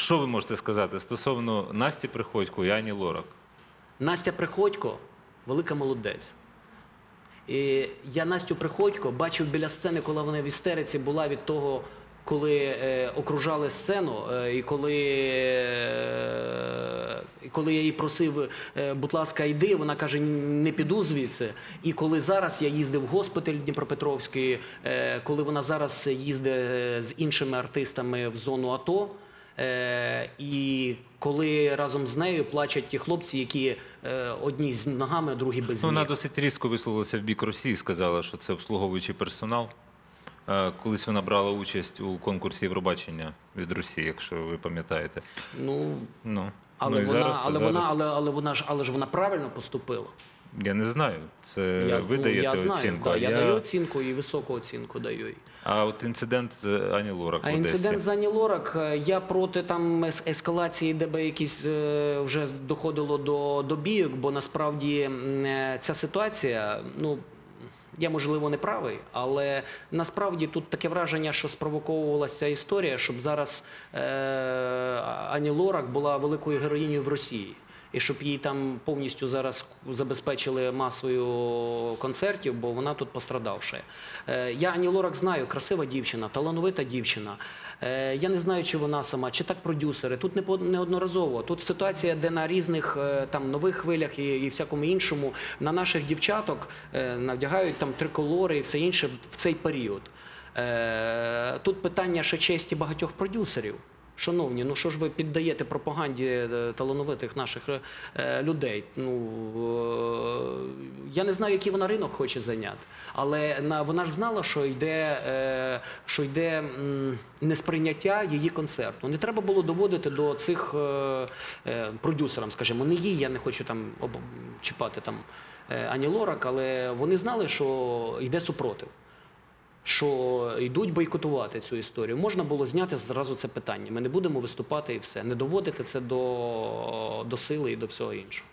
що ви можете сказати стосовно Насті Приходько і Ані Лорак? Настя Приходько велика молодець. І я Настю Приходько бачив біля сцени, коли вона в істериці була від того, коли е, окружали сцену, е, і коли, е, коли я її просив, е, будь ласка, йди, вона каже, не піду звідси. І коли зараз я їздив в госпіталь Дніпропетровський, е, коли вона зараз їздить е, з іншими артистами в зону АТО. Е, і коли разом з нею плачуть ті хлопці, які е, одні з ногами, а другі без Ну, вона досить різко висловилася в бік Росії, сказала, що це обслуговуючий персонал. Е, Колись вона брала участь у конкурсі Євробачення від Росії, якщо ви пам'ятаєте. Ну Ну, але ну, вона, зараз, але зараз... вона, але, але вона ж, але ж вона правильно поступила. Я не знаю. Це я, ви ну, даєте я знаю, оцінку. да, а я я... даю оцінку і високу оцінку даю. А от інцидент з Ані Лорак А в Одесі. інцидент з Ані Лорак, е, я проти там ес- ескалації, де би якісь е, вже доходило до, до бійок, бо насправді е, ця ситуація, ну. Я можливо не правий, але насправді тут таке враження, що спровоковувалася ця історія, щоб зараз е, Ані Лорак була великою героїнею в Росії. І щоб їй там повністю зараз забезпечили масою концертів, бо вона тут пострадавша. Е, я Ані Лорак знаю, красива дівчина, талановита дівчина. Е, я не знаю, чи вона сама, чи так продюсери. Тут неодноразово. Тут ситуація, де на різних е, там нових хвилях і, і всякому іншому на наших дівчаток надягають там триколори і все інше в цей період. Тут питання ще честі багатьох продюсерів. Шановні, ну що ж ви піддаєте пропаганді е, талановитих наших е, людей? Ну е, я не знаю, який вона ринок хоче зайняти, але вона ж знала, що йде, що йде несприйняття її концерту. Не треба було доводити до цих продюсерам, скажімо, не їй, я не хочу там чіпати там Ані Лорак, але вони знали, що йде супротив що йдуть бойкотувати цю історію. Можна було зняти зразу це питання. Ми не будемо виступати і все. Не доводити це до, до сили і до всього іншого.